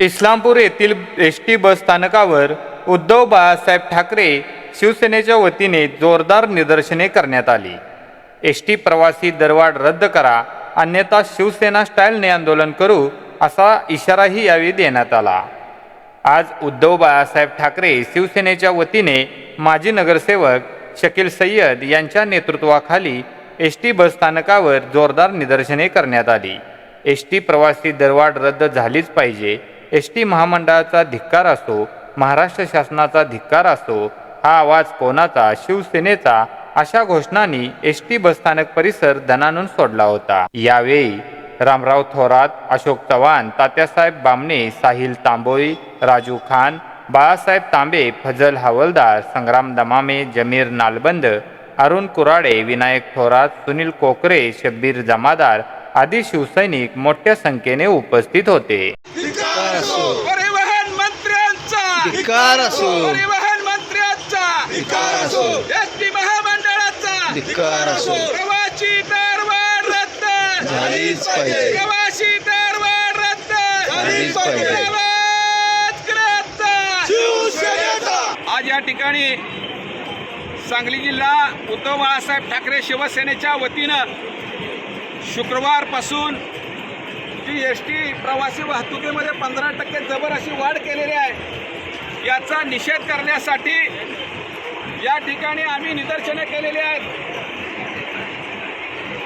इस्लामपूर येथील S T bus स्थानकावर उद्धव बाळासाहेब ठाकरे शिवसेनेच्या वतीने जोरदार निदर्शने करण्यात आली. एस टी प्रवासी दरवाढ रद्द करा अन्यथा शिवसेना स्टाईलने आंदोलन करू असा इशाराही यावेळी देण्यात आला. आज उद्धव बाळासाहेब ठाकरे शिवसेनेच्या वतीने माजी नगरसेवक शकील सय्यद यांच्या नेतृत्वाखाली एस टी बस स्थानकावर जोरदार निदर्शने करण्यात आली. एस टी प्रवासी दरवाढ रद्द झालीच पाहिजे एस टी महामंडळाचा धिक्कार असो महाराष्ट्र शासनाचा धिक्कार असो हा आवाज कोणाचा? शिवसेनेचा? अशा घोषणांनी एस टी बसस्थानक परिसर धनानून सोडला होता. यावेळी रामराव थोरात अशोक चव्हाण तात्यासाहेब बामणे साहिल तांबोळी राजू खान बाळासाहेब तांबे फजल हवलदार संग्राम दमामे जमीर नालबंद अरुण कुराडे विनायक थोरात सुनील कोकरे शब्बीर जमादार आदी शिवसैनिक मोठ्या संख्येने उपस्थित होते. असो. परिवहन मंत्र्यांचा. धिक्कार असो. परिवहन मंत्र्यांचा. धिक्कार असो. एस टी महामंडळाचा. धिक्कार असो. प्रवासी दरवाढ रद्द. झालीच पाहिजे. प्रवासी दरवाढ रद्द. झालीच पाहिजे. आज या ठिकाणी सांगली जिल्हा उद्धव बाळासाहेब ठाकरे शिवसेनेच्या वतीनं शुक्रवारपासून जी एस टी प्रवासी वाहतुकीमध्ये पंधरा टक्के जबर अशी वाढ केलेली आहे. याचा निषेध करण्यासाठी या ठिकाणी आम्ही निदर्शने केलेली आहेत.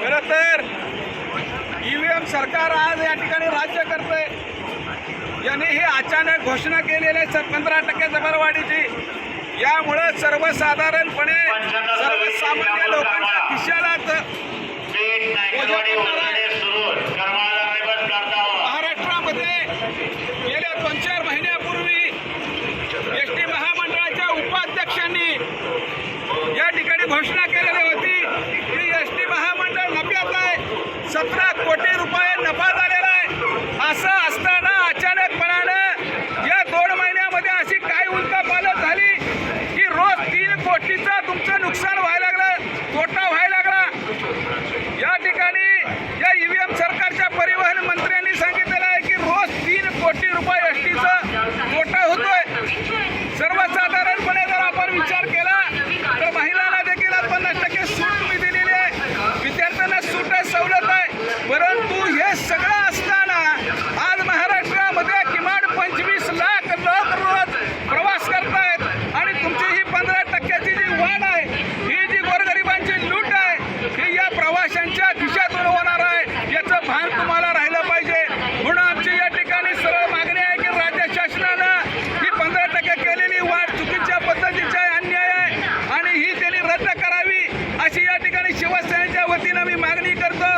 खरं तर ई व्ही एम सरकार आज या ठिकाणी राज्य करतंय. यांनी ही अचानक घोषणा केलेली आहे पंधरा टक्के जबरवाढीची. यामुळं सर्वसाधारणपणे सर्वसामान्य लोकांच्या खिशाला दोन चार महिन्यापूर्वी एस टी महामंडळाच्या उपाध्यक्षांनी या ठिकाणी घोषणा केलेली होती की एस टी महामंडळ नफ्यात आहे सतरा कोटी रुपये नफा झालेला आहे. असं असताना अचानकपणानं या दोन महिन्यामध्ये अशी काय उलटापालट झाली की रोज तीन कोटीचं तुमचं नुकसान व्हायला लागलं तोटा व्हायला लागला या ठिकाणी या ईव्हीएम सरकारच्या परिवहन मंत्र्यांनी सांगितलेलं आहे की रोज तीन कोटी रुपये एस टीचा तोटा होतोय सर्वसाधारणपणे जर आपण विचार केला तर महिलांना देखील आज पन्नास टक्के सूट तुम्ही दिलेली आहे विद्यार्थ्यांना सूट आहे सवलत आहे परंतु हे सगळं असताना आज महाराष्ट्रामध्ये किमान पंचवीस लाख लोक रोज प्रवास करतायत आणि तुमची ही पंधरा टक्क्याची जी वाढ आहे ही जी गोरगरिबांची लूट आहे ही या प्रवाशांच्या खिशातून होणार आहे याचं भान तुम्हाला राहिलं पाहिजे म्हणून आमची या ठिकाणी सरळ मागणी आहे की राज्य शासनानं ही पंधरा टक्के केलेली वाढ चुकीच्या पद्धतीची आहे अन्याय आहे आणि ही त्यांनी रद्द करावी अशी या ठिकाणी शिवसेनेच्या वतीनं मी मागणी करतो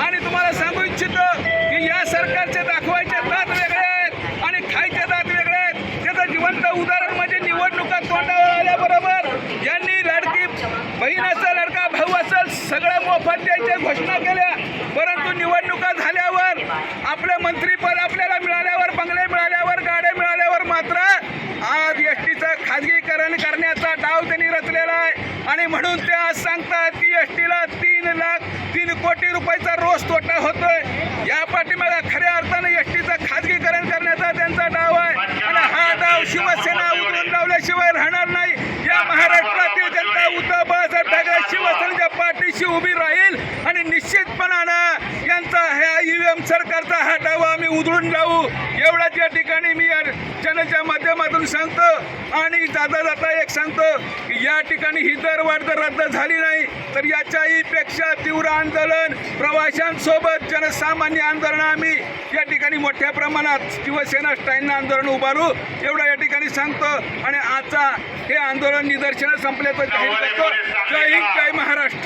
आणि तुम्हाला सांगू इच्छितो की या सरकारचे दाखवायचे दात वेगळे आहेत आणि खायचे दात वेगळे आहेत त्याचं जिवंत उदाहरण म्हणजे निवडणुका तोंडावर आल्याबरोबर यांनी लाडकी बहीण असेल लडका भाऊ असेल सगळं मोफत द्यायच्या घोषणा केल्या परंतु निवडणुका झाल्यावर आपलं मंत्रीपद आपल्याला मिळाल्यावर बंगले मिळाल्यावर गाड्या मिळाल्यावर मात्र आज एस टीचं खाजगीकरण करण्याचा डाव त्यांनी रचलेला आहे. आणि म्हणून ते आज सांगतात की एस टीला तीन लाख तीन कोटी रुपयाचा रोज तोटा होतोय. या पाठीमागे खऱ्या अर्थानं एस टीचं खाजगीकरण करण्याचा त्यांचा डाव आहे. आणि हा डाव शिवसेना उतरून लावल्याशिवाय राहणार नाही. या महाराष्ट्रातील जनता उद्धव बाळासाहेब ठाकरे शिवसेनेच्या पाठीशी उभी राहील आणि निश्चितपणानं यांचा ह्या ईव्हीएम सरकारचा हा डाव आम्ही उधळून जाऊ. एवढ्याच या ठिकाणी मी या चॅनलच्या माध्यमातून सांगतो. आणि जाता जाता एक सांगतो की या ठिकाणी ही दरवाढ जर रद्द झाली नाही तर याच्याही पेक्षा तीव्र आंदोलन प्रवाशांसोबत जनसामान्य आंदोलन आम्ही या ठिकाणी मोठ्या प्रमाणात शिवसेना स्टाईलनं आंदोलन उभारू एवढा या ठिकाणी सांगतो. आणि आजचा हे आंदोलन निदर्शनं संपल्याचं जाहीर करतो. जय हिंद जय महाराष्ट्र.